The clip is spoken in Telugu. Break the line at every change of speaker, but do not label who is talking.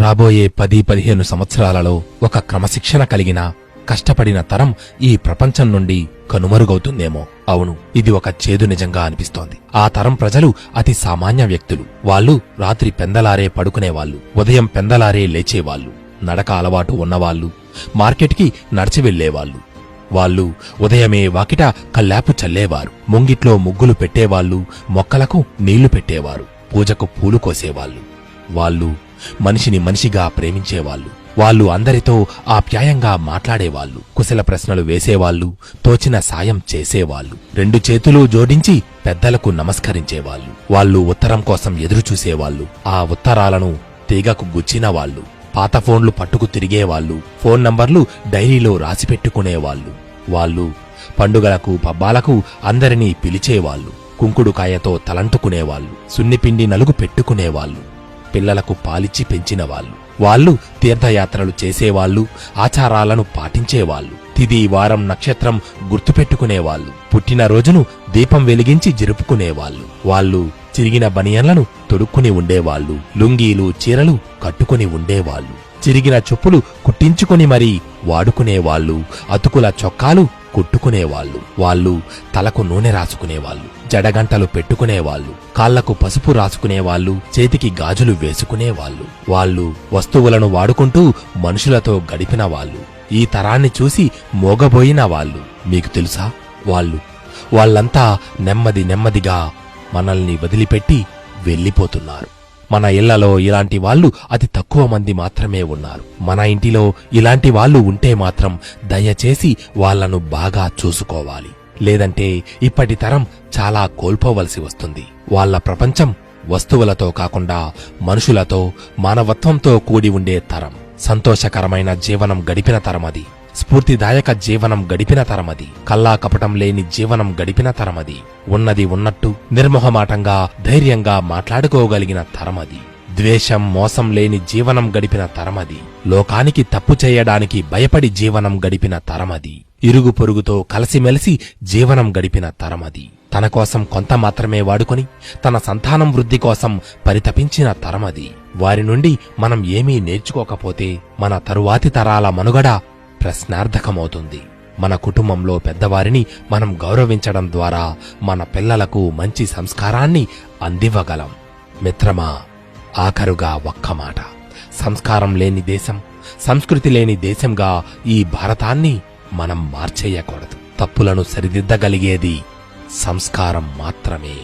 రాబోయే పది పదిహేను సంవత్సరాలలో ఒక క్రమశిక్షణ కలిగిన కష్టపడిన తరం ఈ ప్రపంచం నుండి కనుమరుగవుతుందేమో. అవును ఇది ఒక చేదు నిజంగా అనిపిస్తోంది. ఆ తరం ప్రజలు అతి సామాన్య వ్యక్తులు. వాళ్ళు రాత్రి పెందలారే పడుకునేవాళ్ళు ఉదయం పెందలారే లేచేవాళ్ళు నడక అలవాటు ఉన్నవాళ్ళు మార్కెట్కి నడిచి వెళ్ళేవాళ్ళు వాళ్ళు ఉదయమే వాకిట కల్లాపు చల్లేవారు ముంగిట్లో ముగ్గులు పెట్టేవాళ్ళు మొక్కలకు నీళ్ళు పెట్టేవారు పూజకు పూలు కోసేవాళ్ళు. వాళ్ళు మనిషిని మనిషిగా ప్రేమించేవాళ్ళు. వాళ్ళు అందరితో ఆప్యాయంగా మాట్లాడేవాళ్ళు. కుశల ప్రశ్నలు వేసేవాళ్ళు. తోచిన సాయం చేసేవాళ్ళు. రెండు చేతులు జోడించి పెద్దలకు నమస్కరించేవాళ్ళు. వాళ్ళు ఉత్తరం కోసం ఎదురు చూసేవాళ్ళు ఆ ఉత్తరాలను తీగకు గుచ్చిన వాళ్ళు పాత ఫోన్లు పట్టుకు తిరిగేవాళ్ళు. ఫోన్ నంబర్లు డైరీలో రాసిపెట్టుకునేవాళ్ళు. వాళ్ళు పండుగలకు పబ్బాలకు అందరినీ పిలిచేవాళ్ళు. కుంకుడుకాయతో తలంటుకునేవాళ్ళు. సున్నిపిండి నలుగు పెట్టుకునేవాళ్ళు. పిల్లలకు పాలిచ్చి పెంచినవాళ్ళు. వాళ్ళు తీర్థయాత్రలు చేసేవాళ్ళు ఆచారాలను పాటించేవాళ్ళు. తిది వారం నక్షత్రం గుర్తుపెట్టుకునేవాళ్ళు. పుట్టినరోజును దీపం వెలిగించి జరుపుకునేవాళ్ళు. వాళ్ళు చిరిగిన బనియన్లను తొడుక్కుని ఉండేవాళ్ళు. లుంగీలు చీరలు కట్టుకుని ఉండేవాళ్ళు. చిరిగిన చెప్పులు కుట్టించుకొని మరీ వాడుకునేవాళ్ళు. అతుకుల చొక్కాలు కుట్టుకునేవాళ్ళు. వాళ్ళు తలకు నూనె రాసుకునేవాళ్ళు. జడగంటలు పెట్టుకునేవాళ్ళు. కాళ్ళకు పసుపు రాసుకునేవాళ్ళు. చేతికి గాజులు వేసుకునేవాళ్ళు. వాళ్ళు వస్తువులను వాడుకుంటూ మనుషులతో గడిపిన వాళ్ళు. ఈ తరాన్ని చూసి మోగబోయిన వాళ్ళు. మీకు తెలుసా? వాళ్ళు. వాళ్ళంతా నెమ్మది నెమ్మదిగా మనల్ని వదిలిపెట్టి వెళ్ళిపోతున్నారు. మన ఇళ్ళలో ఇలాంటి వాళ్ళు అతి తక్కువ మంది మాత్రమే ఉన్నారు. మన ఇంటిలో ఇలాంటి వాళ్ళు ఉంటే మాత్రం దయచేసి వాళ్ళను బాగా చూసుకోవాలి. లేదంటే ఇప్పటి తరం చాలా కోల్పోవలసి వస్తుంది. వాళ్ళ ప్రపంచం వస్తువులతో కాకుండా మనుషులతో మానవత్వంతో కూడి ఉండే తరం. సంతోషకరమైన జీవనం గడిపిన తరమది స్ఫూర్తిదాయక జీవనం గడిపిన తరమది. కల్లా కపటం లేని జీవనం గడిపిన తరమది. ఉన్నది ఉన్నట్టు నిర్మోహమాటంగా ధైర్యంగా మాట్లాడుకోగలిగిన తరమది. ద్వేషం మోసం లేని జీవనం గడిపిన తరమది. లోకానికి తప్పు చేయడానికి భయపడి జీవనం గడిపిన తరమది. ఇరుగు పొరుగుతో కలిసిమెలిసి జీవనం గడిపిన తరమది. తన కోసం కొంత మాత్రమే వాడుకొని తన సంతానం వృద్ధి కోసం పరితపించిన తరమది. వారి నుండి మనం ఏమీ నేర్చుకోకపోతే మన తరువాతి తరాల మనుగడ ప్రశ్నార్థకమవుతుంది. మన కుటుంబంలో పెద్దవారిని మనం గౌరవించడం ద్వారా మన పిల్లలకు మంచి సంస్కారాన్ని అందివ్వగలం. మిత్రమా ఆఖరుగా ఒక్క మాట. సంస్కారం లేని దేశం సంస్కృతి లేని దేశంగా ఈ భారతాన్ని మనం మార్చేయకూడదు. తప్పులను సరిదిద్దగలిగేది సంస్కారం మాత్రమే.